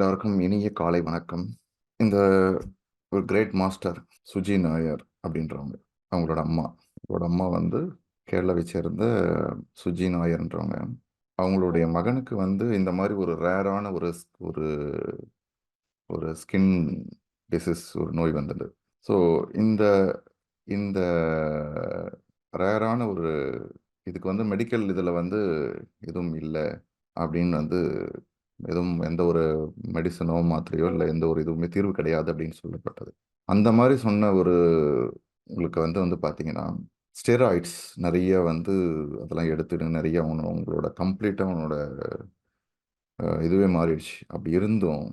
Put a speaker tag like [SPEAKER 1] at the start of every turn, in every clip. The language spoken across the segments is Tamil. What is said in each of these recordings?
[SPEAKER 1] எல்லாருக்கும் இனிய காலை வணக்கம். இந்த ஒரு கிரேட் மாஸ்டர் சுஜி நாயர் அப்படின்றவங்க. அவங்களோட அம்மா. அவங்களோட அம்மா வந்து கேரளாவை சேர்ந்த சுஜி நாயர்ன்றவங்க. அவங்களுடைய மகனுக்கு வந்து இந்த மாதிரி ஒரு ரேரான ஒரு ஒரு ஒரு ஸ்கின் டிசீஸ் ஒரு நோய் வந்தது. ஸோ இந்த இந்த ரேரான ஒரு இதுக்கு வந்து மெடிக்கல் இதில் வந்து எதுவும் இல்லை அப்படின்னு வந்து எதுவும் எந்த ஒரு மெடிசனோ மாத்திரையோ இல்லை எந்த ஒரு இதுவுமே தீர்வு கிடையாது அப்படின்னு சொல்லப்பட்டது. அந்த மாதிரி சொன்ன ஒரு உங்களுக்கு வந்து வந்து பார்த்தீங்கன்னா, ஸ்டெராய்ட்ஸ் நிறைய வந்து அதெல்லாம் எடுத்துட்டு நிறைய அவன அவங்களோட கம்ப்ளீட்டாக அவனோட இதுவே மாறிடுச்சு. அப்படி இருந்தும்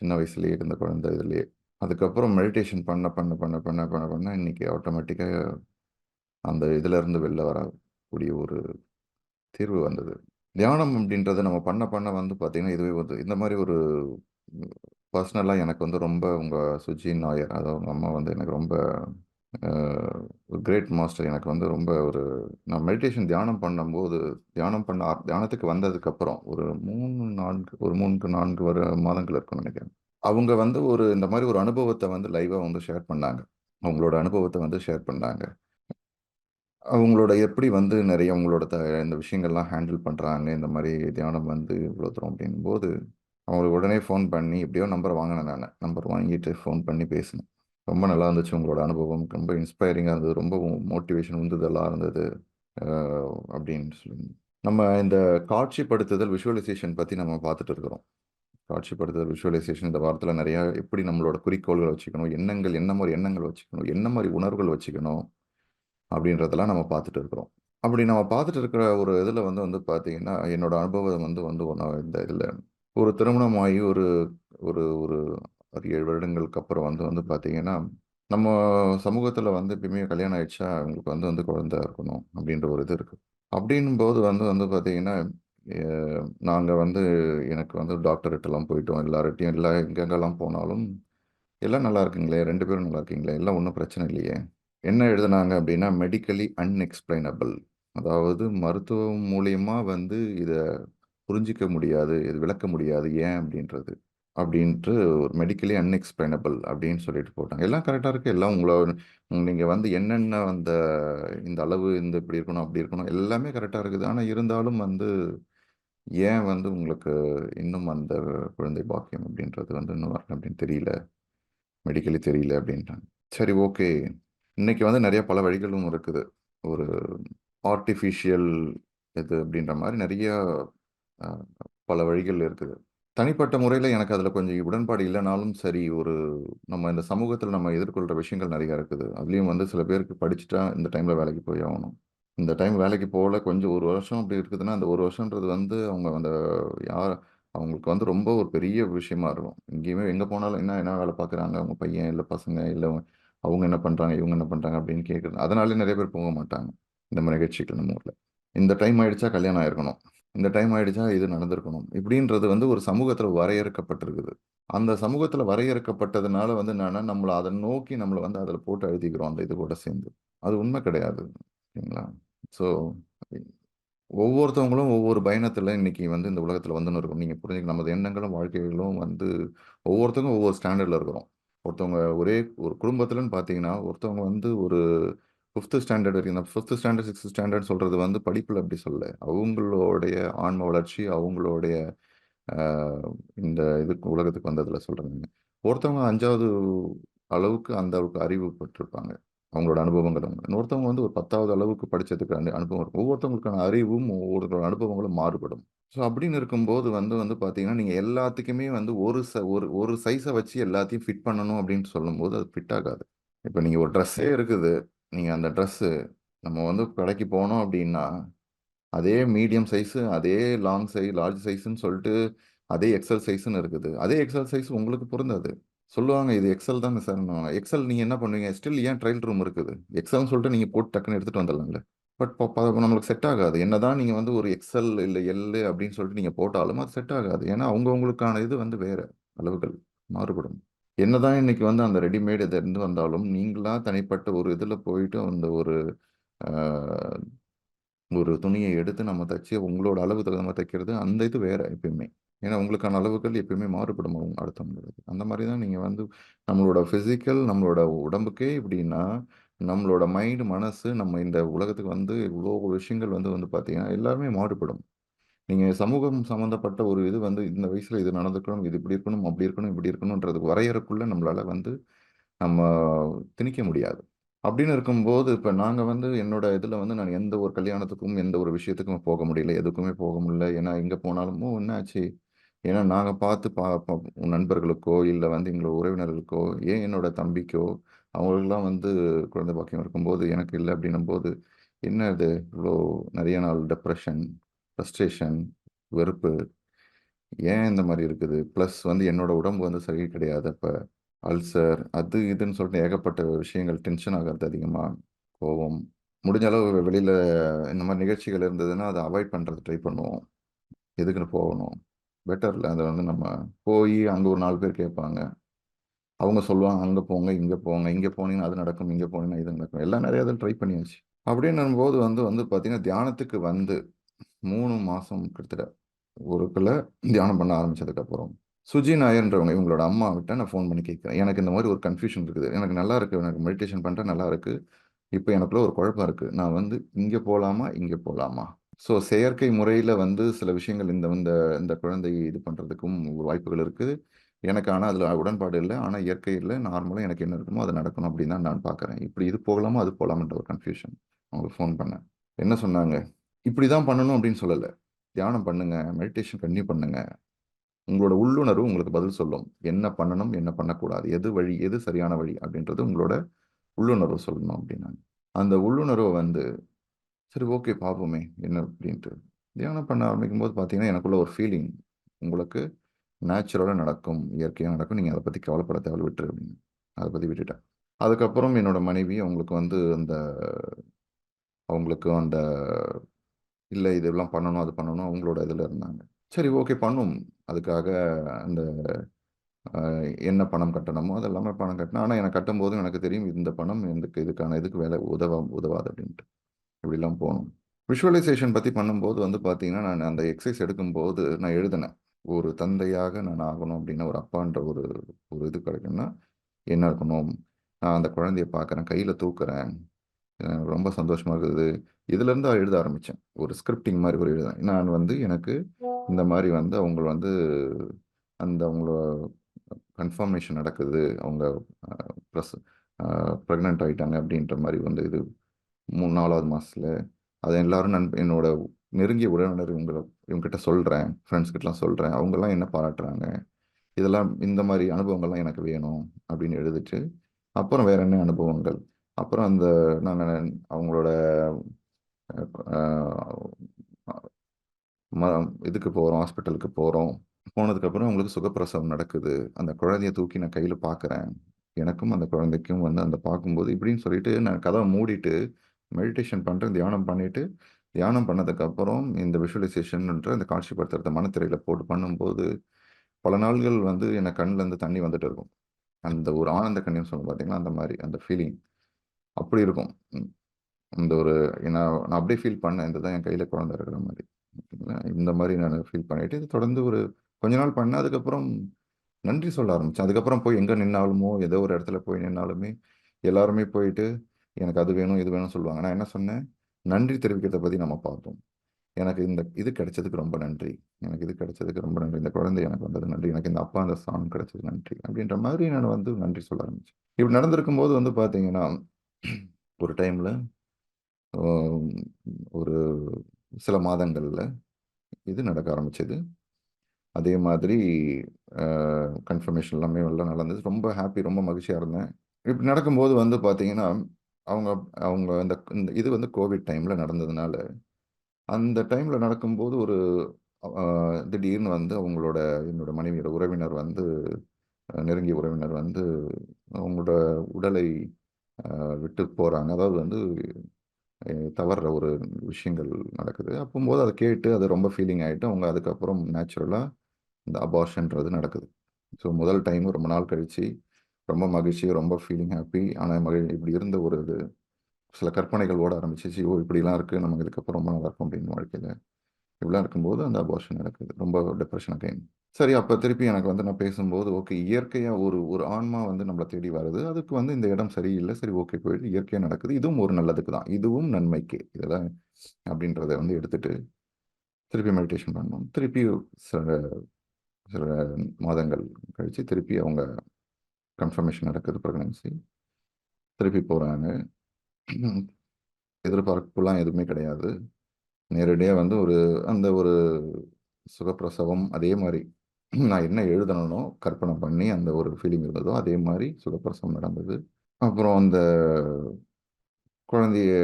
[SPEAKER 1] சின்ன வயசுலேயே இருந்த குழந்தை இதுலேயே அதுக்கப்புறம் மெடிடேஷன் பண்ண பண்ண பண்ண பண்ண பண்ண பண்ண இன்னைக்கு ஆட்டோமேட்டிக்காக அந்த இதிலேருந்து வெளில வரக்கூடிய ஒரு தீர்வு வந்தது. தியானம் அப்படின்றத நம்ம பண்ண பண்ண வந்து பார்த்தீங்கன்னா, இதுவே வந்து இந்த மாதிரி ஒரு பர்சனலாக எனக்கு வந்து ரொம்ப உங்கள் சுஜி நாயர், அதாவது உங்கள் அம்மா வந்து எனக்கு ரொம்ப ஒரு கிரேட் மாஸ்டர். எனக்கு வந்து ரொம்ப ஒரு நான் மெடிடேஷன் தியானம் பண்ணும்போது, தியானம் பண்ண தியானத்துக்கு வந்ததுக்கப்புறம் ஒரு 3, 4 ஒரு மூணுக்கு நான்கு வர மாதங்கள் இருக்கும்னு நினைக்கிறேன் அவங்க வந்து ஒரு இந்த மாதிரி ஒரு அனுபவத்தை வந்து லைவாக வந்து ஷேர் பண்ணாங்க. அவங்களோட அனுபவத்தை வந்து ஷேர் பண்ணாங்க. அவங்களோட எப்படி வந்து நிறைய அவங்களோட த இந்த விஷயங்கள்லாம் ஹேண்டில் பண்ணுறாங்க இந்த மாதிரி தியானம் வந்து இவ்வளோ தூரம் அப்படிங்கும்போது, அவங்களுக்கு உடனே ஃபோன் பண்ணி எப்படியோ நம்பர் வாங்கினேன் நான் நம்பர் வாங்கிட்டு ஃபோன் பண்ணி பேசினேன். ரொம்ப நல்லா இருந்துச்சு உங்களோட அனுபவம். ரொம்ப இன்ஸ்பைரிங்காக இருந்தது. ரொம்ப மோட்டிவேஷன் உந்துதலா இருந்தது. அப்படின்னு சொல்லி. நம்ம இந்த காட்சிப்படுத்துதல், விஷுவலைசேஷன் பற்றி நம்ம பார்த்துட்டு இருக்கிறோம். காட்சிப்படுத்துதல், விஷுவலைசேஷன் இந்த வாரத்தில் நிறையா எப்படி நம்மளோட குறிக்கோள்கள் வச்சுக்கணும், எண்ணங்கள் என்ன மாதிரி எண்ணங்கள் வச்சுக்கணும், என்ன மாதிரி உணர்வுகள் வச்சுக்கணும், அப்படின்றதெல்லாம் நம்ம பார்த்துட்டு இருக்கிறோம். அப்படி நம்ம பார்த்துட்டு இருக்கிற ஒரு இதில் வந்து வந்து பார்த்தீங்கன்னா, என்னோட அனுபவம் வந்து வந்து ஒன்றா இந்த இதில் ஒரு திருமணம் ஆகி ஒரு ஒரு ஒரு ஏழு வருடங்களுக்கு அப்புறம் வந்து வந்து பார்த்தீங்கன்னா, நம்ம சமூகத்தில் வந்து எப்பயுமே கல்யாணம் ஆயிடுச்சா, அவங்களுக்கு வந்து வந்து குழந்தை இருக்கணும் அப்படின்ற ஒரு இது இருக்குது அப்படின்னும் போது வந்து வந்து பார்த்தீங்கன்னா, நாங்கள் வந்து எனக்கு வந்து டாக்டர்கிட்டலாம் போயிட்டோம். எல்லார்ட்டயும் எல்லா எங்கெங்கெல்லாம் போனாலும், "எல்லாம் நல்லா இருக்குங்களே, ரெண்டு பேரும் நல்லா இருக்கீங்களே, எல்லாம் ஒன்றும் பிரச்சனை இல்லையே." என்ன எழுதுனாங்க அப்படின்னா, மெடிக்கலி அன்எக்ஸ்பிளைனபிள். அதாவது மருத்துவம் மூலியமா வந்து இதை புரிஞ்சுக்க முடியாது, இது விளக்க முடியாது. ஏன் அப்படின்றது. அப்படின்ட்டு ஒரு மெடிக்கலி அன்எக்ஸ்பிளைனபிள் அப்படின்னு சொல்லிட்டு போட்டாங்க. எல்லாம் கரெக்டாக இருக்குது எல்லாம் உங்கள நீங்கள் வந்து என்னென்ன அந்த இந்த அளவு இந்த இப்படி இருக்கணும், அப்படி இருக்கணும் எல்லாமே கரெக்டாக இருக்குது. ஆனால் இருந்தாலும் வந்து ஏன் வந்து உங்களுக்கு இன்னும் அந்த குழந்தை பாக்கியம் அப்படின்றது வந்து இன்னும் வரல அப்படின்னு தெரியல. மெடிக்கலி தெரியல அப்படின்ட்டாங்க. சரி ஓகே. இன்னைக்கு வந்து நிறைய பல வழிகளும் இருக்குது. ஒரு ஆர்டிஃபிஷியல் இது அப்படின்ற மாதிரி நிறைய பல வழிகள் இருக்குது. தனிப்பட்ட முறையில் எனக்கு அதில் கொஞ்சம் உடன்பாடு இல்லைனாலும் சரி, ஒரு நம்ம இந்த சமூகத்தில் நம்ம எதிர்கொள்கிற விஷயங்கள் நிறையா இருக்குது. அதுலேயும் வந்து சில பேருக்கு படிச்சுட்டா இந்த டைமில் வேலைக்கு போய் ஆகணும். இந்த டைம் வேலைக்கு போகல கொஞ்சம் ஒரு வருஷம் அப்படி இருக்குதுன்னா, அந்த ஒரு வருஷன்றது வந்து அவங்க அந்த யார் அவங்களுக்கு வந்து ரொம்ப ஒரு பெரிய விஷயமா இருக்கும். எங்கேயுமே எங்கே போனாலும் என்ன என்ன வேலை பார்க்குறாங்க? அவங்க பையன், இல்லை பசங்க, இல்லை அவங்க என்ன பண்ணுறாங்க இவங்க என்ன பண்ணுறாங்க அப்படின்னு கேட்குறது. அதனாலேயே நிறைய பேர் போக மாட்டாங்க. இந்த மாதிரி நிகழ்ச்சிக்கு நம்ம ஊரில் இந்த டைம் ஆயிடுச்சா கல்யாணம் ஆயிருக்கணும். இந்த டைம் ஆயிடுச்சா இது நடந்திருக்கணும். இப்படின்றது வந்து ஒரு சமூகத்தில் வரையறுக்கப்பட்டிருக்குது. அந்த சமூகத்தில் வரையறுக்கப்பட்டதுனால வந்து என்னன்னா, நம்மளை அதை நோக்கி நம்மளை வந்து அதில் போட்டு எழுதிக்கிறோம் அந்த இது கூட சேர்ந்து. அது உண்மை கிடையாது. ஓகேங்களா ஸோ ஒவ்வொருத்தவங்களும் ஒவ்வொரு பயணத்தில் இன்னைக்கு வந்து இந்த உலகத்தில் வந்துன்னு இருக்கும் நீங்கள் புரிஞ்சுக்க நமது எண்ணங்களும், வாழ்க்கைகளும் வந்து ஒவ்வொருத்தவங்க ஒவ்வொரு ஸ்டாண்டர்டில் இருக்கிறோம். ஒருத்தவங்க ஒரே ஒரு குடும்பத்தில்னு பார்த்தீங்கன்னா, ஒருத்தவங்க வந்து ஒரு ஃபிஃப்த்து ஸ்டாண்டர்ட் வரைக்கும் இந்த ஃபிஃப்த்து ஸ்டாண்டர்ட், சிக்ஸ்த் ஸ்டாண்டர்ட் சொல்கிறது வந்து படிப்பில் அப்படி சொல்ல அவங்களுடைய ஆன்ம வளர்ச்சி, அவங்களுடைய இந்த இதுக்கு உலகத்துக்கு வந்ததில் சொல்றேங்க. ஒருத்தவங்க அஞ்சாவது அளவுக்கு அந்த அளவுக்கு அறிவு பெற்றிருப்பாங்க. அவங்களோட அனுபவங்கள் இன்னொருத்தவங்க வந்து ஒரு 10வது அளவுக்கு படித்ததுக்கு அனு அனுபவம் இருக்கும். ஒவ்வொருத்தவங்களுக்கான அறிவும், ஒவ்வொருத்தரோட அனுபவங்களும் மாறுபடும். ஸோ அப்படின்னு இருக்கும்போது வந்து வந்து பார்த்தீங்கன்னா, நீங்கள் எல்லாத்துக்குமே வந்து ஒரு ச ஒரு ஒரு சைஸை வச்சு எல்லாத்தையும் ஃபிட் பண்ணணும் அப்படின்னு சொல்லும்போது, அது ஃபிட் ஆகாது. இப்போ நீங்கள் ஒரு ட்ரெஸ்ஸே இருக்குது. நீங்கள் அந்த ட்ரெஸ்ஸு நம்ம வந்து கடைக்கு போனோம் அப்படின்னா, அதே மீடியம் சைஸு, அதே லாங் சைஸ் லார்ஜ் சைஸுன்னு சொல்லிட்டு, அதே எக்ஸல் சைஸ்ன்னு இருக்குது. அதே எக்ஸல் சைஸ் உங்களுக்கு பொருந்தாது. சொல்லுவாங்க இது எக்ஸ்எல் தாங்க சார் எக்ஸ்எல் நீங்க என்ன பண்ணுவீங்க? ஸ்டில் ஏன் ட்ரையல் ரூம் இருக்குது. எக்ஸ்எல்ன்னு சொல்லிட்டு நீங்க போட்டு டக்குன்னு எடுத்துட்டு வந்துடலாம்ல. பட் ப நம்மளுக்கு செட் ஆகாது. என்னதான் நீங்க வந்து ஒரு எக்ஸ்எல் இல்ல எல் அப்படின்னு சொல்லிட்டு நீங்க போட்டாலும், அது செட் ஆகாது. ஏன்னா அவங்கவுங்களுக்கான இது வந்து வேற அளவுகள் மாறுபடும். என்னதான் இன்னைக்கு வந்து அந்த ரெடிமேட் இதை இருந்து வந்தாலும், நீங்களா தனிப்பட்ட ஒரு இதில் போயிட்டு அந்த ஒரு ஒரு துணியை எடுத்து நம்ம தச்சு உங்களோட அளவுக்கு தகுந்த மாதிரி தைக்கிறது, அந்த இது வேற எப்பயுமே. ஏன்னா உங்களுக்கான அளவுகள் எப்பயுமே மாறுபடும் அடுத்தவங்களுக்கு அந்த மாதிரி தான் நீங்கள் வந்து நம்மளோட ஃபிசிக்கல் நம்மளோட உடம்புக்கே இப்படின்னா, நம்மளோட மைண்டு மனசு நம்ம இந்த உலகத்துக்கு வந்து இவ்வளோ விஷயங்கள் வந்து வந்து பார்த்தீங்கன்னா, எல்லாருமே மாறுபடும். நீங்கள் சமூகம் சம்மந்தப்பட்ட ஒரு இது வந்து இந்த வயசில் இது நடந்துக்கணும், இது இப்படி இருக்கணும், அப்படி இருக்கணும், இப்படி இருக்கணுன்றது வரையறக்குள்ளே நம்மளால் வந்து நம்ம திணிக்க முடியாது. அப்படின்னு இருக்கும்போது, இப்போ நாங்கள் வந்து என்னோட இதில் வந்து நான் எந்த ஒரு கல்யாணத்துக்கும், எந்த ஒரு விஷயத்துக்கும் போக முடியல. எதுக்குமே போக முடியல. ஏன்னா எங்கே போனாலும், என்ன ஆச்சு?" ஏன்னா நாங்கள் பார்த்து பா நண்பர்களுக்கோ, இல்லை வந்து எங்களோட உறவினர்களுக்கோ, ஏன் என்னோட தம்பிக்கோ, அவங்களுக்கெல்லாம் வந்து குழந்தை பாக்கியம் இருக்கும்போது, எனக்கு இல்ல அப்படின்னும்போது, என்ன இது இவ்வளோ நிறைய நாள் டெப்ரெஷன் ஃப்ரஸ்ட்ரேஷன், வெறுப்பு. ஏன் இந்த மாதிரி இருக்குது? ப்ளஸ் வந்து என்னோட உடம்பு வந்து சரி கிடையாது அப்போ அல்சர் அது இதுன்னு சொல்லிட்டு ஏகப்பட்ட விஷயங்கள் டென்ஷன் ஆகிறது அதிகமாக கோபம் முடிஞ்ச அளவு வெளியில் இந்த மாதிரி நிகழ்ச்சிகள் இருந்ததுன்னா, அதை அவாய்ட் பண்ணுறது ட்ரை பண்ணுவோம். எதுக்குன்னு போகணும்? பெட்டர் அதை வந்து நம்ம போய் அங்கே ஒரு நாலு பேர் கேட்பாங்க. அவங்க சொல்லுவாங்க, அங்கே போங்க, இங்கே போங்க. இங்கே போனீங்கன்னா அது நடக்கும், இங்கே போனீங்கன்னா இது நடக்கும்." எல்லாம் நிறைய இதில ட்ரை பண்ணியாச்சு. அப்படின்னும்போது வந்து வந்து பார்த்தீங்கன்னா, தியானத்துக்கு வந்து மூணு மாதம் கிட்டத்தட்ட ஒருக்குள்ள தியானம் பண்ண ஆரம்பிச்சதுக்கப்புறம், சுஜி நாயர்ன்றவங்க இவங்களோட அம்மா விட்ட நான் ஃபோன் பண்ணி கேட்குறேன் எனக்கு இந்த மாதிரி ஒரு கன்ஃப்யூஷன் இருக்குது. எனக்கு நல்லா இருக்குது எனக்கு மெடிடேஷன் பண்ணுறேன் நல்லா இருக்குது இப்போ எனக்குள்ள ஒரு குழப்பம் இருக்குது நான் வந்து இங்கே போகலாமா இங்கே போகலாமா ஸோ செயற்கை முறையில் வந்து சில விஷயங்கள் இந்த இந்த இந்த குழந்தையை இது பண்ணுறதுக்கும் வாய்ப்புகள் இருக்குது எனக்கு ஆனால் அதில் உடன்பாடு இல்லை ஆனால் இயற்கையில் நார்மலாக எனக்கு என்ன இருக்குமோ அது நடக்கணும் அப்படின்னு தான் நான் பார்க்குறேன். இப்படி இது போகலாமா? அது போலாமான்ற ஒரு கன்ஃப்யூஷன். அவங்களுக்கு ஃபோன் பண்ணேன். என்ன சொன்னாங்க? இப்படி தான் பண்ணணும் அப்படின்னு சொல்லலை தியானம் பண்ணுங்க. மெடிடேஷன் கண்டினியூ பண்ணுங்க. உங்களோட உள்ளுணர்வு உங்களுக்கு பதில் சொல்லும். என்ன பண்ணணும்? என்ன பண்ணக்கூடாது? எது வழி? எது சரியான வழி? அப்படின்றது உங்களோட உள்ளுணர்வு சொல்லணும் அப்படின்னாங்க. அந்த உள்ளுணர்வை வந்து சரி ஓகே பார்ப்போமே என்ன அப்படின்ட்டு. தியானம் பண்ண ஆரம்பிக்கும்போது பார்த்தீங்கன்னா, எனக்குள்ள ஒரு ஃபீலிங். உங்களுக்கு நேச்சுரலாக நடக்கும். இயற்கையாக நடக்கும். நீங்கள் அதை பற்றி கவலைப்பட தேவை விட்டுரு அப்படின்னு. அதை பற்றி விட்டுட்டேன். அதுக்கப்புறம் என்னோட மனைவி அவங்களுக்கு வந்து அந்த அவங்களுக்கு அந்த இல்லை இதெல்லாம் பண்ணணும், அது பண்ணணும் அவங்களோட இதில் இருந்தாங்க. சரி ஓகே பண்ணும் அதுக்காக அந்த என்ன பணம் கட்டணுமோ அது எல்லாமே பணம் கட்டினேன். ஆனால் எனக்கு கட்டும்போது எனக்கு தெரியும் இந்த பணம் எனக்கு இதுக்கான இதுக்கு வேலை உதவ உதவாது அப்படின்ட்டு. இப்படிலாம் போகணும் விஷுவலைசேஷன் பற்றி பண்ணும்போது வந்து பார்த்தீங்கன்னா, நான் அந்த எக்ஸசைஸ் எடுக்கும்போது நான் எழுதினேன். ஒரு தந்தையாக நான் ஆகணும் அப்படின்னா, ஒரு அப்பான்ற ஒரு ஒரு இது கிடைக்குன்னா என்ன இருக்கணும்? நான் அந்த குழந்தைய பார்க்குறேன், கையில் தூக்குறேன். ரொம்ப சந்தோஷமாக இருக்குது. இதுலேருந்து எழுத ஆரம்பித்தேன் ஒரு ஸ்கிரிப்டிங் மாதிரி ஒரு எழுத நான் வந்து எனக்கு இந்த மாதிரி வந்து அவங்க வந்து அந்த அவங்களோட கன்ஃபர்மேஷன் நடக்குது. அவங்க ப்ளஸ் அ ஆகிட்டாங்க அப்படின்ற மாதிரி வந்து இது 3 4வது மாசத்துல. அதை எல்லாரும் நண்ப என்னோட நெருங்கிய உறவினர் இவங்கள இவங்ககிட்ட சொல்கிறேன் ஃப்ரெண்ட்ஸ் சொல்கிறேன் அவங்கெல்லாம் என்ன பாராட்டுறாங்க. இதெல்லாம் இந்த மாதிரி அனுபவங்கள்லாம் எனக்கு வேணும் அப்படின்னு எழுதிட்டு, அப்புறம் வேற என்ன அனுபவங்கள். அப்புறம் அந்த நாங்கள் அவங்களோட ம இதுக்கு போகிறோம் ஹாஸ்பிட்டலுக்கு போகிறோம் போனதுக்கப்புறம் அவங்களுக்கு சுகப்பிரசவம் நடக்குது. அந்த குழந்தைய தூக்கி நான் கையில் பார்க்குறேன். எனக்கும் அந்த குழந்தைக்கும் வந்து அந்த பார்க்கும்போது இப்படின்னு சொல்லிட்டு நான் கதவை மூடிட்டு, மெடிடேஷன் பண்ணுறேன் தியானம் பண்ணிவிட்டு தியானம் பண்ணதுக்கப்புறம் இந்த விஷுவலைசேஷன்ன்ற இந்த காட்சிப்படுத்துறத மனத்திரையில் போட்டு பண்ணும்போது, பல நாள்கள் வந்து எனக்கு கண்ணிலேருந்து தண்ணி வந்துட்டு இருக்கும். அந்த ஒரு ஆனந்த கண்ணியம் சொல்லுவோம் பார்த்தீங்கன்னா அந்த மாதிரி அந்த ஃபீலிங். அப்படி இருக்கும். இந்த ஒரு நான் நான் அப்படியே ஃபீல் பண்ணேன். இதுதான் என் கையில் குழந்தை இருக்கிற மாதிரி ஓகேங்களா. இந்த மாதிரி நான் ஃபீல் பண்ணிட்டு, இது தொடர்ந்து ஒரு கொஞ்ச நாள் பண்ண அதுக்கப்புறம் நன்றி சொல்ல ஆரம்பிச்சேன். அதுக்கப்புறம் போய் எங்கே நின்னாலுமோ, ஏதோ ஒரு இடத்துல போய் நின்னாலுமே, எல்லாருமே போயிட்டு, எனக்கு அது வேணும், இது வேணும்னு சொல்லுவாங்க. நான் என்ன சொன்னேன், நன்றி தெரிவிக்கிறத பத்தி நம்ம பார்த்தோம். எனக்கு இந்த இது கிடைச்சதுக்கு ரொம்ப நன்றி. எனக்கு இது கிடைச்சதுக்கு ரொம்ப நன்றி. இந்த குழந்தை எனக்கு வந்தது நன்றி. எனக்கு இந்த அப்பா அந்த சாங் கிடைச்சது நன்றி. அப்படின்ற மாதிரி நான் வந்து நன்றி சொல்ல ஆரம்பிச்சேன். இப்படி நடந்திருக்கும் போது வந்து பார்த்தீங்கன்னா, ஒரு டைம்ல ஒரு சில மாதங்கள்ல இது நடக்க ஆரம்பிச்சது. அதே மாதிரி கன்ஃபர்மேஷன் எல்லாமே எல்லாம் நடந்தது. ரொம்ப ஹாப்பி, ரொம்ப மகிழ்ச்சியாக இருந்தேன். இப்படி நடக்கும்போது வந்து பார்த்தீங்கன்னா, அவங்க அவங்க அந்த இந்த இது வந்து கோவிட் டைமில் நடந்ததுனால, அந்த டைமில் நடக்கும்போது ஒரு திடீர்னு வந்து அவங்களோட என்னோட மனைவியோட உறவினர் வந்து நெருங்கிய உறவினர் வந்து அவங்களோட உடலை விட்டு போகிறாங்க அதாவது வந்து தவறுற ஒரு விஷயங்கள் நடக்குது. அப்போம்போது அதை கேட்டு அது ரொம்ப ஃபீலிங் ஆகிட்டு அவங்க அதுக்கப்புறம் நேச்சுரலாக இந்த அபார்ஷன்றது நடக்குது. ஸோ முதல் டைம் ரொம்ப நாள் கழிச்சு, ரொம்ப மகிழ்ச்சி, ரொம்ப ஃபீலிங் ஹாப்பி. ஆனால் மகிழ் இப்படி இருந்த ஒரு இது சில கற்பனைகள் ஓட ஆரம்பிச்சுச்சு. ஓ! இப்படிலாம் இருக்குது நமக்கு இதுக்கப்புறம் ரொம்ப நல்லாயிருக்கும் அப்படின்னு வாழ்க்கையில் இப்படிலாம் இருக்கும்போது அந்த அபார்ஷன் நடக்குது. ரொம்ப டிப்ரெஷன் அகைன். சரி அப்போ திருப்பி எனக்கு வந்து நான் பேசும்போது, ஓகே இயற்கையாக ஒரு ஒரு ஆன்மா வந்து நம்மளை தேடி வருது. அதுக்கு வந்து இந்த இடம் சரியில்லை சரி ஓகே போயிட்டு இயற்கையாக நடக்குது. இதுவும் ஒரு நல்லதுக்கு தான். இதுவும் நன்மைக்கு இதெல்லாம் அப்படின்றத வந்து எடுத்துட்டு, திருப்பி மெடிடேஷன் பண்ணோம். திருப்பி சில சில மாதங்கள் கழித்து திருப்பி அவங்க கன்ஃபர்மேஷன் நடக்குது ப்ரெக்னன்சி திருப்பி போகிறாங்க எதிர்பார்ப்புலாம் எதுவுமே கிடையாது. நேரடியாக வந்து ஒரு அந்த ஒரு சுகப்பிரசவம் அதே மாதிரி நான் என்ன எழுதணும்னோ கற்பனை பண்ணி அந்த ஒரு ஃபீலிங் இருந்ததோ, அதே மாதிரி சுகப்பிரசவம் நடந்தது. அப்புறம் அந்த குழந்தைய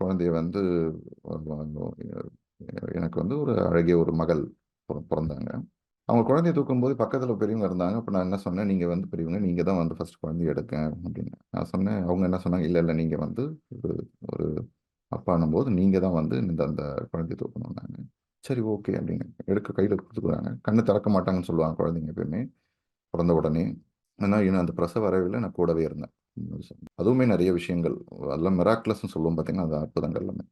[SPEAKER 1] குழந்தைய வந்து எனக்கு வந்து ஒரு அழகிய ஒரு மகள் பிறந்தாங்க அவங்க குழந்தைய தூக்கும்போது பக்கத்தில் பெரியவங்க இருந்தாங்க. அப்போ நான் என்ன சொன்னேன், நீங்கள் வந்து பெரியவங்க. நீங்கள் தான் வந்து ஃபர்ஸ்ட் குழந்தைய எடுக்க அப்படின்னு. நான் சொன்னேன். அவங்க என்ன சொன்னாங்க, இல்லை இல்லை நீங்கள் வந்து ஒரு ஒரு அப்பானும் போது நீங்கள் தான் வந்து இந்த அந்த குழந்தைய தூக்கணும்னாங்க." சரி ஓகே அப்படின்னு. எடுக்க கையில் கொடுத்துக்குறாங்க கண்ணு திறக்க மாட்டாங்கன்னு சொல்லுவாங்க குழந்தைங்க எப்பயுமே. பிறந்த உடனே. ஆனால் இன்னும் அந்த பிரசவ வரவில் நான் கூடவே இருந்தேன். அதுவுமே நிறைய விஷயங்கள். அதெல்லாம் மிராக்கிளஸ்ன்னு சொல்லுவோம் பார்த்தீங்கன்னா, அது அற்புதங்கள் எல்லாமே.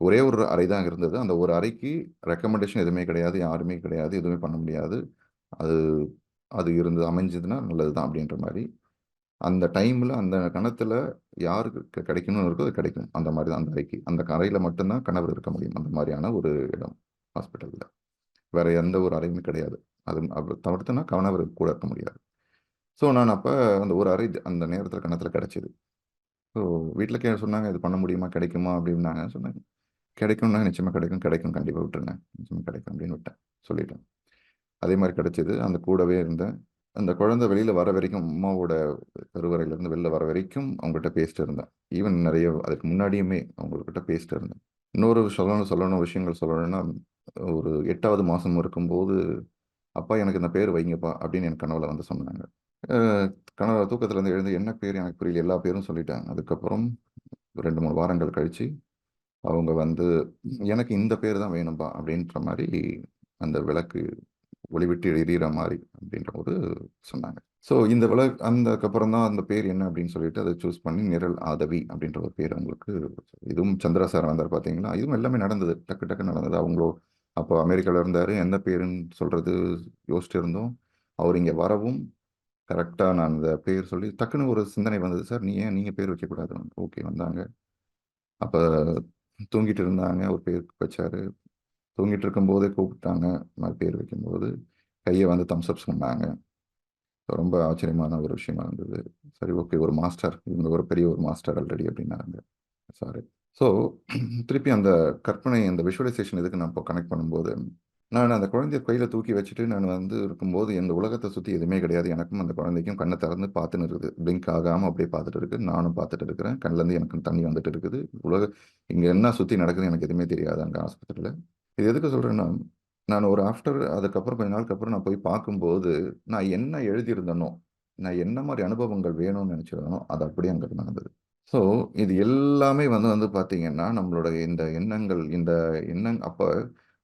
[SPEAKER 1] ஒரே ஒரு அறை தான் இருந்தது. அந்த ஒரு அறைக்கு ரெக்கமெண்டேஷன் எதுவுமே கிடையாது. யாருமே கிடையாது. எதுவுமே பண்ண முடியாது. அது அது இருந்து அமைஞ்சதுன்னா நல்லது தான் அப்படின்ற மாதிரி அந்த டைமில் அந்த கணத்தில் யாருக்கு கிடைக்கணும்னு இருக்கோ, அது கிடைக்கும். அந்த மாதிரி தான் அந்த அறைக்கு. அந்த அறையில மட்டும்தான் கணவர் இருக்க முடியும். அந்த மாதிரியான ஒரு இடம் ஹாஸ்பிட்டலில் வேற எந்த ஒரு அறையுமே கிடையாது. அது தவிர்த்துனா கணவர் கூட இருக்க முடியாது. ஸோ நான் அப்போ அந்த ஒரு அறை அந்த நேரத்தில் கணத்தில் கிடைச்சிது ஸோ வீட்டில் கே சொன்னாங்க, "இது பண்ண முடியுமா? கிடைக்குமா?" அப்படின்னாங்க. சொன்னாங்க "கிடைக்கும்னா நிச்சயமா கிடைக்கும். கிடைக்கும். கண்டிப்பா விட்டுருங்க. நிச்சயமா கிடைக்கும்." அப்படின்னு விட்டேன். சொல்லிட்டேன். அதே மாதிரி கிடைச்சது. அந்த கூடவே இருந்தேன். அந்த குழந்தை வெளியில வர வரைக்கும், அம்மாவோட கருவறையிலேருந்து வெளில வர வரைக்கும் அவங்ககிட்ட பேசிட்டு இருந்தேன். ஈவன் நிறைய அதுக்கு முன்னாடியுமே அவங்ககிட்ட பேசிட்டு இருந்தேன். இன்னொரு சொல்லணும் சொல்லணும் விஷயங்கள் சொல்லணும்னா, ஒரு எட்டாவது மாசம் இருக்கும்போது, "அப்பா எனக்கு இந்த பேர் வைங்கப்பா" அப்படின்னு என் கனவுல வந்து சொன்னாங்க. அ கனவு தூக்கத்துலருந்து எழுந்து என்ன பேர் எனக்கு புரியல. எல்லா பேரும் சொல்லிட்டாங்க. அதுக்கப்புறம் 2, 3 வாரங்கள் கழிச்சு, அவங்க வந்து "எனக்கு இந்த பேர் தான் வேணும்பா" அப்படின்ற மாதிரி அந்த விளக்கு ஒளிவிட்டு எரியிற மாதிரி அப்படின்ற ஒரு சொன்னாங்க. ஸோ இந்த விளக்கு அந்தக்கப்புறம் தான் அந்த பேர் என்ன அப்படின்னு சொல்லிட்டு அதை சூஸ் பண்ணி நிரல் ஆதவி அப்படின்ற ஒரு பேர் அவங்களுக்கு இதுவும் சந்திரா சார் வந்தார் பார்த்தீங்களா? இதுவும் எல்லாமே நடந்தது. டக்கு டக்குன்னு நடந்தது. அவங்களோ அப்போ அமெரிக்காவில் இருந்தார் எந்த பேருன்னு சொல்கிறது யோசிச்சுட்டு இருந்தோம். அவர் இங்கே வரவும் கரெக்டாக நான் அந்த பேர் சொல்லி டக்குன்னு ஒரு சிந்தனை வந்தது. சார் நீ ஏன் நீங்கள் பேர் வைக்கக்கூடாது? ஓகே வந்தாங்க. அப்போ தூங்கிட்டு இருந்தாங்க. ஒரு பேர் வச்சாரு. தூங்கிட்டு இருக்கும்போதே கூப்பிட்டாங்க. நான் பேர் வைக்கும்போது, கையை வந்து தம்ஸ் அப் சொன்னாங்க. ரொம்ப ஆச்சரியமான ஒரு விஷயமா இருந்தது. சரி ஓகே ஒரு மாஸ்டர். இவங்க ஒரு பெரிய ஒரு மாஸ்டர் ஆல்ரெடி அப்படின்னாங்க. சாரு. ஸோ திருப்பி அந்த கற்பனை அந்த விஷுவலைசேஷன் இதுக்கு நான் இப்போ கனெக்ட் பண்ணும்போது, நான் அந்த குழந்தைய கையில தூக்கி வச்சுட்டு நான் வந்து இருக்கும்போது, இந்த உலகத்தை சுத்தி எதுவுமே கிடையாது. எனக்கும் அந்த குழந்தைக்கும் கண்ணை திறந்து பார்த்துன்னு இருக்குது. பிளிங்க் ஆகாம அப்படியே பார்த்துட்டு இருக்கு. நானும் பார்த்துட்டு இருக்கிறேன். கண்லேருந்து எனக்கு தண்ணி வந்துட்டு இருக்குது. உலக இங்க என்ன சுத்தி நடக்குதுன்னு எனக்கு எதுவுமே தெரியாது அங்க ஆஸ்பத்திரியில. இது எதுக்கு சொல்றேன்னா, நான் ஒரு ஆஃப்டர் அதுக்கப்புறம் கொஞ்ச நாளுக்கு அப்புறம் நான் போய் பார்க்கும்போது, நான் என்ன எழுதியிருந்தேனோ, நான் என்ன மாதிரி அனுபவங்கள் வேணும்னு நினச்சிருந்தனோ அது அப்படியே அங்கே நடந்தது. ஸோ இது எல்லாமே வந்து வந்து பார்த்தீங்கன்னா, நம்மளோட இந்த எண்ணங்கள் இந்த எண்ணங் அப்போ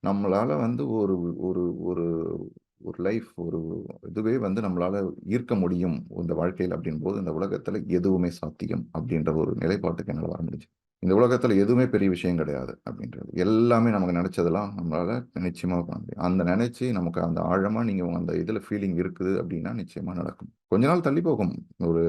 [SPEAKER 1] நம்மளால் வந்து ஒரு ஒரு ஒரு ஒரு லைஃப் ஒரு இதுவே வந்து நம்மளால் ஈர்க்க முடியும் இந்த வாழ்க்கையில அப்படின்போது, இந்த உலகத்தில் எதுவுமே சாத்தியம் அப்படின்ற ஒரு நிலைப்பாட்டுக்கு என்னால் வர முடிஞ்சு இந்த உலகத்தில் எதுவுமே பெரிய விஷயம் கிடையாது அப்படின்றது. எல்லாமே நமக்கு நினச்சதெல்லாம் நம்மளால் நிச்சயமாக பண்ண முடியும். அந்த நெனைச்சு நமக்கு அந்த ஆழமாக நீங்கள் அந்த இதில் ஃபீலிங் இருக்குது அப்படின்னா நிச்சயமாக நடக்கும். கொஞ்ச நாள் தள்ளி போகும். ஒரு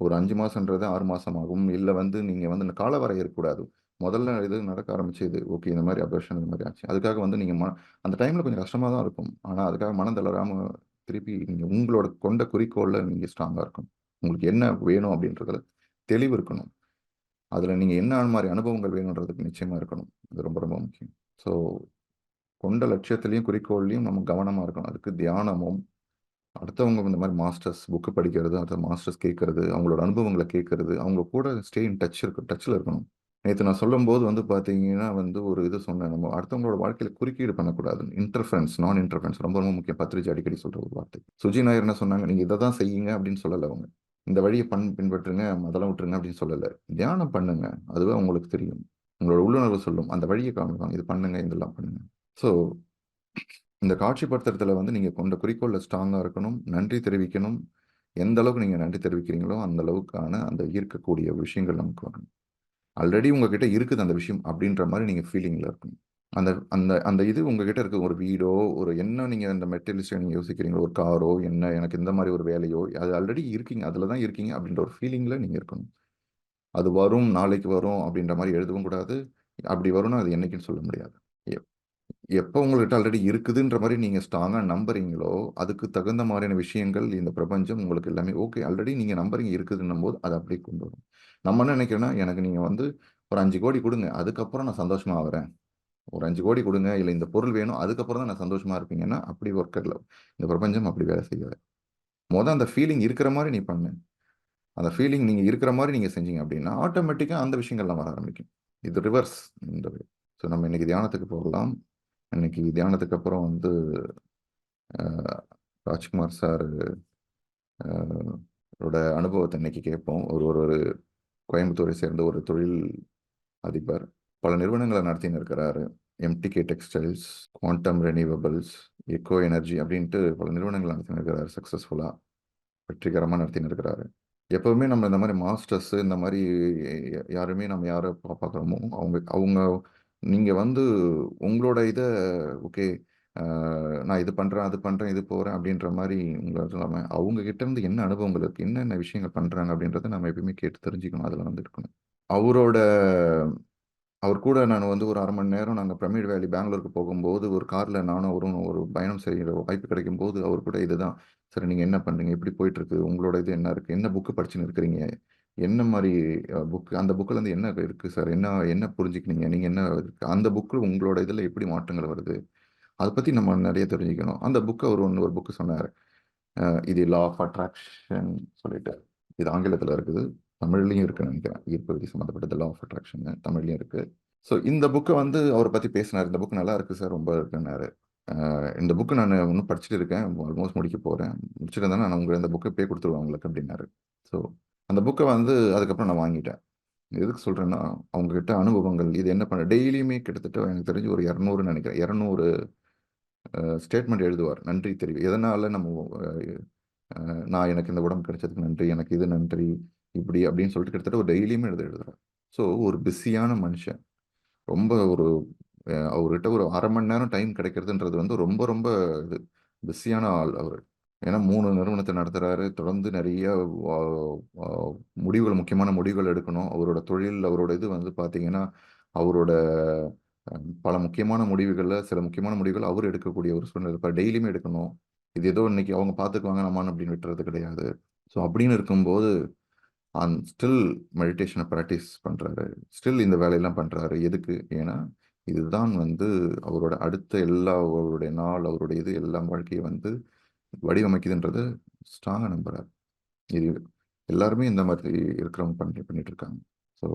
[SPEAKER 1] ஒரு 5 மாசம்ன்றது 6 மாசம் ஆகும். வந்து நீங்கள் வந்து இந்த காலவரை இருக்கக்கூடாது. முதல்ல இது நடக்க ஆரம்பிச்சது. ஓகே இந்த மாதிரி அப்ரேஷன் இந்த மாதிரி ஆச்சு. அதுக்காக வந்து நீங்க ம அந்த டைம்ல கொஞ்சம் கஷ்டமா தான் இருக்கும். ஆனா அதுக்காக மனம் தளராம திருப்பி நீங்க உங்களோட கொண்ட குறிக்கோள்ல நீங்க ஸ்ட்ராங்கா இருக்கணும். உங்களுக்கு என்ன வேணும் அப்படின்றதுல தெளிவு இருக்கணும். அதுல நீங்க என்ன மாதிரி அனுபவங்கள் வேணுன்றதுக்கு நிச்சயமா இருக்கணும். அது ரொம்ப ரொம்ப முக்கியம். ஸோ கொண்ட லட்சியத்திலையும் குறிக்கோள்லையும் நம்ம கவனமா இருக்கணும். அதுக்கு தியானமும், அடுத்தவங்க இந்த மாதிரி மாஸ்டர்ஸ் புக்கு படிக்கிறது, அடுத்த மாஸ்டர்ஸ் கேட்கறது, அவங்களோட அனுபவங்களை கேட்கறது, அவங்க கூட ஸ்டே இன் டச் இருக்கு டச்சில் இருக்கணும். நேற்று நான் சொல்லும்போது வந்து பார்த்தீங்கன்னா, வந்து ஒரு இது சொன்னேன். நம்ம அடுத்தவங்களோட வாழ்க்கையில குறுக்கீடு பண்ணக்கூடாது. இன்டர்ஃபரன்ஸ், நான் இன்டர்ஃபரன்ஸ் ரொம்ப ரொம்ப முக்கியம். பத்ரிஜி அடிக்கடி சொல்ற ஒரு வார்த்தை. சுஜி நாயர் என்ன சொன்னாங்க, "நீங்க இதை தான் செய்யுங்க" அப்படின்னு சொல்லல அவங்க. இந்த வழியை பண் பின்பற்றுங்க, அதெல்லாம் விட்டுருங்க அப்படின்னு சொல்லலை தியானம் பண்ணுங்க. அதுவே உங்களுக்கு தெரியும். உங்களோட உள்ளுணர்வு சொல்லும். அந்த வழியை காமிப்பாங்க. இது பண்ணுங்க, இதெல்லாம் பண்ணுங்க. ஸோ இந்த காட்சிப்படுத்துறதுல வந்து நீங்க கொண்ட குறிக்கோள்ல ஸ்ட்ராங்கா இருக்கணும். நன்றி தெரிவிக்கணும். எந்த அளவுக்கு நீங்க நன்றி தெரிவிக்கிறீங்களோ, அந்த அளவுக்கான அந்த ஈர்க்கக்கூடிய விஷயங்கள் நமக்கு வரணும். ஆல்ரெடி உங்ககிட்ட இருக்குது அந்த விஷயம் அப்படின்ற மாதிரி நீங்கள் ஃபீலிங்கில் இருக்கணும். அந்த அந்த அந்த இது உங்ககிட்ட இருக்க. ஒரு வீடோ ஒரு என்ன நீங்கள் அந்த மெட்டீரியலிஸ்ட் நீங்கள் யோசிக்கிறீங்களோ ஒரு காரோ என்ன எனக்கு இந்த மாதிரி ஒரு வேலையோ அது ஆல்ரெடி இருக்கீங்க. அதில் தான் இருக்கீங்க அப்படின்ற ஒரு ஃபீலிங்கில் நீங்கள் இருக்கணும். அது வரும் நாளைக்கு வரும் அப்படின்ற மாதிரி எழுதவும் கூடாது. அப்படி வரும்னா அது என்னைக்குன்னு சொல்ல முடியாது. எப்போ உங்கள்கிட்ட ஆல்ரெடி இருக்குதுன்ற மாதிரி நீங்கள் ஸ்ட்ராங்காக நம்புறீங்களோ அதுக்கு தகுந்த மாதிரியான விஷயங்கள் இந்த பிரபஞ்சம் உங்களுக்கு எல்லாமே ஓகே ஆல்ரெடி நீங்கள் நம்புறீங்க இருக்குதுன்னும் போது அதை அப்படியே கொண்டு வரும். நம்ம என்ன நினைக்கிறோன்னா எனக்கு நீங்கள் வந்து ஒரு அஞ்சு கோடி கொடுங்க அதுக்கப்புறம் நான் சந்தோஷமாக ஆகிறேன். ஒரு அஞ்சு கோடி கொடுங்க இல்லை இந்த பொருள் வேணும் அதுக்கப்புறம் தான் நான் சந்தோஷமாக இருப்பீங்கன்னா அப்படி ஒர்க்கரில் இந்த பிரபஞ்சம் அப்படி வேலை செய்யாது. மொதல் அந்த ஃபீலிங் இருக்கிற மாதிரி நீ பண்ணு. அந்த ஃபீலிங் நீங்கள் இருக்கிற மாதிரி நீங்கள் செஞ்சீங்க அப்படின்னா ஆட்டோமேட்டிக்காக அந்த விஷயங்கள்லாம் வர ஆரம்பிக்கும். இது ரிவர்ஸ் இந்த ஸோ நம்ம இன்னைக்கு தியானத்துக்கு போகலாம். இன்னைக்கு தியானத்துக்கு அப்புறம் வந்து ராஜ்குமார் சார் அனுபவத்தை இன்னைக்கு கேட்போம். ஒரு ஒரு ஒரு கோயம்புத்தூரை சேர்ந்த ஒரு தொழில் அதிபர். பல நிறுவனங்களை நடத்தின்னு இருக்கிறாரு MTK textiles quantum renewables eco energy அப்படின்ட்டு பல நிறுவனங்கள் நடத்தின்னு இருக்கிறாரு சக்ஸஸ்ஃபுல்லாக வெற்றிகரமாக நடத்தின்னு இருக்கிறாரு எப்போவுமே நம்ம இந்த மாதிரி மாஸ்டர்ஸ் இந்த மாதிரி யாருமே நம்ம யாரை பா- பார்க்குறோமோ அவங்க அவங்க நீங்கள் வந்து உங்களோட இதை ஓகே நான் இது பண்ணுறேன் அது பண்ணுறேன் இது போகிறேன் அப்படின்ற மாதிரி உங்களை இல்லாமல் அவங்க கிட்ட இருந்து என்ன அனுபவங்கள் இருக்குது என்னென்ன விஷயங்கள் பண்ணுறாங்க அப்படின்றத நம்ம எப்பயுமே கேட்டு தெரிஞ்சுக்கணும் அதில் வந்து இருக்கணும் அவரோட அவர் கூட நான் வந்து ஒரு அரை மணி நேரம் நாங்கள் பிரமிட் வேலி பெங்களூருக்கு போகும்போது ஒரு காரில் நானும் அவரும் ஒரு பயணம் செய்கிற வாய்ப்பு கிடைக்கும் போது அவர் கூட இதுதான். சரி நீங்கள் என்ன பண்ணுறீங்க எப்படி போயிட்டு இருக்கு உங்களோட இது என்ன இருக்குது என்ன புக்கு படிச்சுன்னு இருக்கிறீங்க? என்ன மாதிரி புக்கு அந்த புக்கில் இருந்து என்ன இருக்குது சார்? என்ன என்ன புரிஞ்சுக்கினீங்க? நீங்கள் என்ன அந்த புக்கு உங்களோட இதில் எப்படி மாற்றங்கள் வருது? அதை பற்றி நம்ம நிறைய தெரிஞ்சுக்கணும். அந்த புக்கு அவர் ஒன்று ஒரு புக்கு சொன்னார். இது லா ஆஃப் அட்ராக்ஷன் சொல்லிட்டு. இது ஆங்கிலத்தில் இருக்குது. தமிழ்லையும் இருக்குன்னு நினைக்கிறேன். ஈர்ப்பு விதி சம்மந்தப்பட்டது லா ஆஃப் அட்ராக்ஷன் தமிழ்லையும் இருக்குது ஸோ இந்த புக்கை வந்து அவரை பற்றி பேசினார். இந்த புக் நல்லா இருக்குது சார் ரொம்ப இருக்குன்னாரு. இந்த புக்கு நான் இன்னும் படிச்சுட்டு இருக்கேன். ஆல்மோஸ்ட் முடிக்க போகிறேன் முடிச்சுட்டு நான் உங்களுக்கு இந்த புக்கை பே கொடுத்துருவேன் உங்களுக்கு அப்படின்னாரு. ஸோ அந்த புக்கை வந்து அதுக்கப்புறம் நான் வாங்கிட்டேன். எதுக்கு சொல்கிறேன்னா அவங்கக்கிட்ட அனுபவங்கள். இது என்ன பண்ண டெய்லியுமே கிட்டத்தட்ட எனக்கு தெரிஞ்சு ஒரு இரநூறுன்னு நினைக்கிறேன். இரநூறு ஸ்டேட்மெண்ட் எழுதுவார். நன்றி தெரிவி எதனால நம்ம நான் எனக்கு இந்த உடம்பு கிடைச்சதுக்கு நன்றி எனக்கு இது நன்றி இப்படி அப்படின்னு சொல்லிட்டு கிட்டத்தட்ட ஒரு டெய்லியுமே எழுத எழுதுறாரு ஸோ ஒரு பிஸியான மனுஷன். ரொம்ப ஒரு அவர்கிட்ட ஒரு அரை மணி நேரம் டைம் கிடைக்கிறதுன்றது வந்து ரொம்ப ரொம்ப இது பிஸியான ஆள் அவர். ஏன்னா மூணு நிறுவனத்தை நடத்துறாரு தொடர்ந்து நிறைய முடிவுகள் முக்கியமான முடிவுகள் எடுக்கணும். அவரோட தொழில் அவரோட இது வந்து பார்த்தீங்கன்னா அவரோட பல முக்கியமான முடிவுகளில் சில முக்கியமான முடிவுகள் அவர் எடுக்கக்கூடிய ஒரு சூழ்நிலை இப்போ டெய்லியுமே எடுக்கணும். இது ஏதோ இன்னைக்கு அவங்க பார்த்துக்குவாங்க நம்மான்னு அப்படின்னு விட்டுறது கிடையாது. ஸோ அப்படின்னு இருக்கும்போது அந் ஸ்டில் மெடிடேஷனை ப்ராக்டிஸ் பண்ணுறாரு ஸ்டில் இந்த வேலையெல்லாம் பண்ணுறாரு எதுக்கு? ஏன்னா இதுதான் வந்து அவரோட அடுத்த எல்லா அவருடைய நாள் அவருடைய இது எல்லாம் வாழ்க்கையை வந்து வடிவமைக்குதுன்றது ஸ்ட்ராங்காக நம்புகிறார் இது எல்லாருமே இந்த மாதிரி இருக்கிறவங்க பண்ணி பண்ணிட்டு இருக்காங்க. ஸோ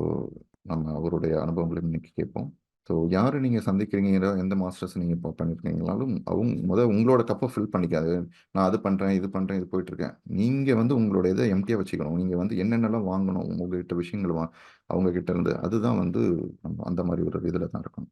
[SPEAKER 1] நம்ம அவருடைய அனுபவங்களும் இன்னைக்கு கேட்போம். ஸோ யார் நீங்கள் சந்திக்கிறீங்க எந்த மாஸ்டர்ஸ் நீங்கள் இப்போ பண்ணியிருக்கீங்களாலும் அவங்க முதல் உங்களோட கப்பை ஃபில் பண்ணிக்காது. நான் அது பண்ணுறேன் இது பண்ணுறேன் இது போயிட்டுருக்கேன். நீங்கள் வந்து உங்களோட இதை எம்டியாக வச்சுக்கணும். நீங்கள் வந்து என்னென்னலாம் வாங்கணும் உங்ககிட்ட விஷயங்கள் வா அவங்கக்கிட்ட இருந்து அதுதான் வந்து நம்ம அந்த மாதிரி ஒரு இதில் தான் இருக்கணும்.